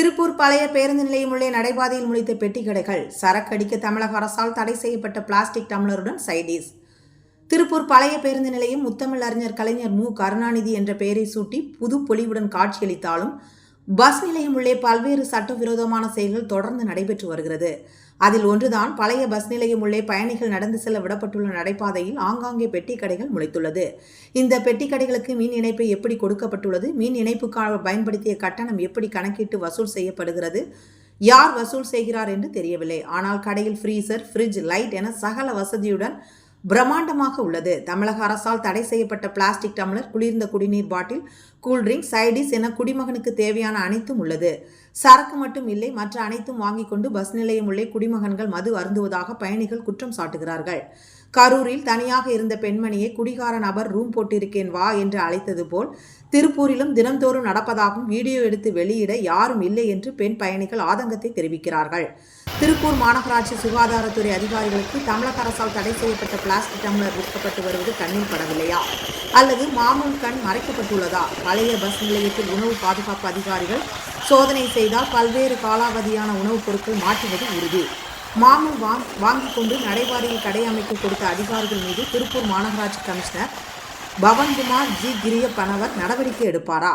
திருப்பூர் பழைய பேருந்து நிலையம் உள்ளே நடைபாதையில் முடித்த பெட்டி கடைகள் சரக்கடிக்க தமிழக அரசால் தடை செய்யப்பட்ட பிளாஸ்டிக் டம்ளருடன் சைடிஸ். திருப்பூர் பழைய பேருந்து நிலையம் முத்தமிழ் அறிஞர் கலைஞர் மு. கருணாநிதி என்ற பெயரை சூட்டி புது பொலிவுடன் காட்சியளித்தாலும் பஸ் நிலையம் உள்ளே பல்வேறு சட்டவிரோதமான செயல்கள் தொடர்ந்து நடைபெற்று வருகிறது. அதில் ஒன்றுதான் பழைய பஸ் நிலையம் உள்ளே பயணிகள் நடந்து செல்ல விடப்பட்டுள்ள நடைபாதையில் ஆங்காங்கே பெட்டி கடைகள் முளைத்துள்ளது. இந்த பெட்டி கடைகளுக்கு மின் இணைப்பு எப்படி கொடுக்கப்பட்டுள்ளது? மின் இணைப்புக்காக பயன்படுத்திய கட்டணம் எப்படி கணக்கிட்டு வசூல் செய்யப்படுகிறது? யார் வசூல் செய்கிறார் என்று தெரியவில்லை. ஆனால் கடையில் ஃப்ரீசர் ஃப்ரிட்ஜ் லைட் என சகல வசதியுடன் பிரம்மாண்டமாக உள்ளது. தமிழக அரசால் தடை செய்யப்பட்ட பிளாஸ்டிக் டம்ளர் குளிர்ந்த குடிநீர் பாட்டில் கூல்ட்ரிங்க் சைடிஸ் என குடிமகனுக்கு தேவையான அனைத்தும் உள்ளது. சரக்கு மட்டும் இல்லை மற்ற அனைத்தும் வாங்கிக் கொண்டு பஸ் நிலையம் உள்ளே குடிமகன்கள் மது அருந்துவதாக பயணிகள் குற்றம் சாட்டுகிறார்கள். கரூரில் தனியாக இருந்த பெண்மணியை குடிகார நபர் ரூம் போட்டிருக்கேன் வா என்று அழைத்தது போல் திருப்பூரிலும் தினந்தோறும் நடப்பதாகவும் வீடியோ எடுத்து வெளியிட யாரும் இல்லை என்று பெண் பயணிகள் ஆதங்கத்தை தெரிவிக்கிறார்கள். திருப்பூர் மாநகராட்சி சுகாதாரத்துறை அதிகாரிகளுக்கு தமிழக அரசால் தடை செய்யப்பட்ட பிளாஸ்டிக் டம்ளர் விற்கப்பட்டு வருவது கண்ணில் படவில்லையா? அல்லது மாமூல் கண் மறைக்கப்பட்டுள்ளதா? பழைய பஸ் நிலையத்தில் உணவு பாதுகாப்பு அதிகாரிகள் சோதனை செய்தால் பல்வேறு காலாவதியான உணவுப் பொருட்கள் மாற்றுவது உறுதி. மாமூல் வாங் வாங்கி கொண்டு நடைபாதையில் கடை அமைக்க கொடுத்த அதிகாரிகள் மீது திருப்பூர் மாநகராட்சி கமிஷனர் பவன்குமார் ஜி. கிரிய பனவர் நடவடிக்கை எடுப்பாரா?